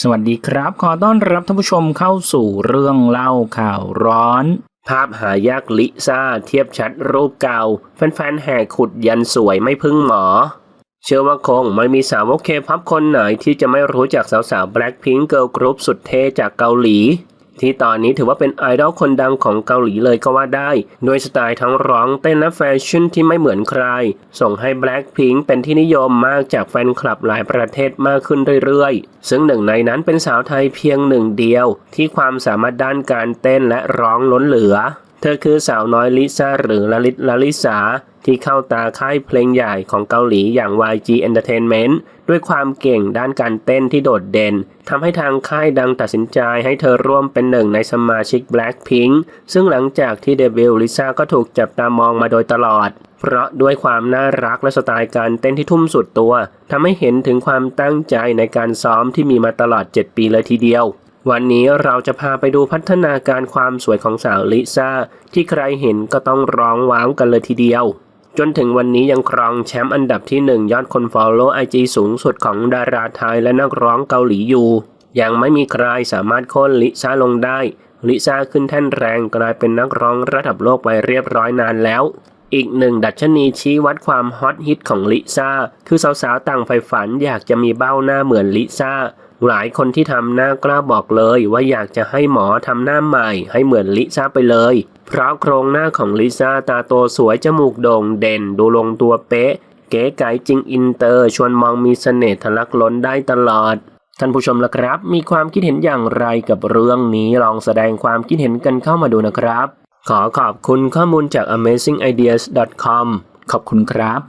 สวัสดีครับ ขอต้อนรับท่านผู้ชมเข้าสู่เรื่องเล่าข่าวร้อน ภาพหายากลิซ่าเทียบชัดรูปเก่า แฟนๆแห่ขุดยันสวยไม่พึ่งหมอ เชื่อว่าคงไม่มีสาวกเคพับคนไหนที่จะไม่รู้จักสาวๆ Blackpink Girl Group สุดเท่จากเกาหลี ที่ตอนนี้ถือว่าเป็นไอดอลคนดังของเกาหลีเลยก็ว่าได้ โดยสไตล์ทั้งร้องเต้นและแฟชั่นที่ไม่เหมือนใคร ส่งให้ Blackpink เป็นที่นิยมมากจากแฟนคลับหลายประเทศมากขึ้นเรื่อยๆ ซึ่งหนึ่งในนั้นเป็นสาวไทยเพียงหนึ่งเดียว ที่ความสามารถด้านการเต้นและร้องล้นเหลือ เธอคือสาวน้อยลิซ่าหรือลลิตลลิสาที่เข้าตาค่ายเพลงใหญ่ของเกาหลีอย่าง YG Entertainment ด้วยความเก่งด้านการเต้นที่โดดเด่นทำให้ทางค่ายดังตัดสินใจให้เธอร่วมเป็นหนึ่งในสมาชิก Blackpink ซึ่งหลังจากที่เดบิวต์ลิซ่าก็ถูกจับตามองมาโดยตลอด เพราะด้วยความน่ารักและสไตล์การเต้นที่ทุ่มสุดตัวทำให้เห็นถึงความตั้งใจในการซ้อมที่มีมาตลอด 7 ปีเลยทีเดียว วันนี้เราจะพาไปดูพัฒนาการความสวยของสาวลิซ่า ที่ใครเห็นก็ต้องร้องว้าวกันเลยทีเดียว จนถึงวันนี้ยังครองแชมป์อันดับที่ 1 ยอดคน Follow IG สูงสุดของดาราไทยและนักร้องเกาหลีอยู่ ยังไม่มีใครสามารถโค่นลิซ่าลงได้ ลิซ่าขึ้นแท่นแรงกลายเป็นนักร้องระดับโลกไปเรียบร้อยนานแล้วอีกหนึ่งดัชนีชี้วัดความฮอตฮิตของลิซ่า คือสาวๆ ต่างใฝ่ฝันอยากจะมีเบ้าหน้าเหมือนลิซ่า หลายคนที่ทำหน้ากล้าบอกเลยว่าอยากจะให้หมอทำหน้าใหม่ ให้เหมือนลิซ่าไปเลย เพราะโครงหน้าของลิซ่าตาโตสวยจมูกโด่งเด่นดูลงตัวเป๊ะ เก๋ไก๋จริงอินเตอร์ชวนมองมีเสน่ห์ทะลักล้นได้ตลอดท่านผู้ชมล่ะครับ มีความคิดเห็นอย่างไรกับเรื่องนี้ลองแสดงความคิดเห็นกันเข้ามาดูนะครับ ขอขอบคุณข้อมูลจาก amazingideas.com ขอบคุณครับ